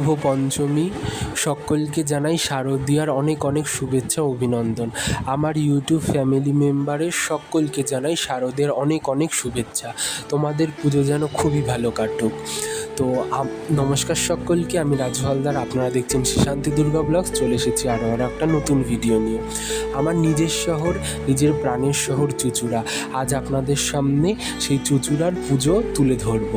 শুভ পঞ্চমী সকলকে জানাই শারদীয়ার অনেক অনেক শুভেচ্ছা অভিনন্দন। আমার ইউটিউব ফ্যামিলি মেম্বারের সকলকে জানাই শারদের অনেক অনেক শুভেচ্ছা। তোমাদের পুজো যেন খুবই ভালো কাটুক। তো নমস্কার সকলকে, আমি রাজু হালদার, আপনারা দেখছেন শান্তি দুর্গা ব্লগস, চলে এসেছি আরও আরও একটা নতুন ভিডিও নিয়ে। আমার নিজের শহর, নিজের প্রাণের শহর চুচুড়া। আজ আপনাদের সামনে সেই চুচুড়ার পুজো তুলে ধরব।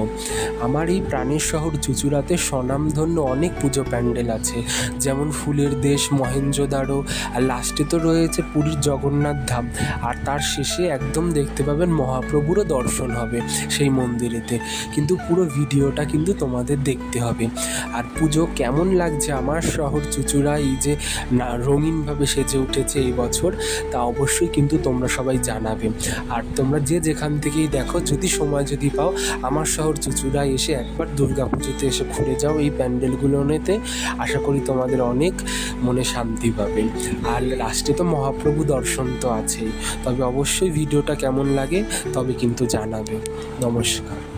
আমার এই প্রাণের শহর চুচুড়াতে স্বনামধন্য অনেক পুজো প্যান্ডেল আছে। যেমন ফুলের দেশ মহেঞ্জোদারো আর লাস্টে তো রয়েছে পুরীর জগন্নাথ ধাম। আর তার শেষে একদম দেখতে পাবেন মহাপ্রভুরও দর্শন হবে সেই মন্দিরেতে। কিন্তু পুরো ভিডিওটা কিন্তু তোমাদের দেখতে হবে। আর পুজো কেমন লাগছে আমার শহর চুচুড়া, এই যে না, রঙিনভাবে সেজে উঠেছে এই বছর, তা অবশ্যই কিন্তু তোমরা সবাই জানাবে। আর তোমরা যে যেখান থেকেই দেখো, যদি সময় যদি পাও, আমার শহর চুচুড়ায় এসে একবার দুর্গা পুজোতে এসে ঘুরে যাও এই প্যান্ডেলগুলোতে আশা করি তোমাদের অনেক মনে শান্তি পাবে। আর লাস্টে তো মহাপ্রভু দর্শন তো আছেই। তবে অবশ্যই ভিডিওটা কেমন লাগে তবে কিন্তু জানাবে। নমস্কার।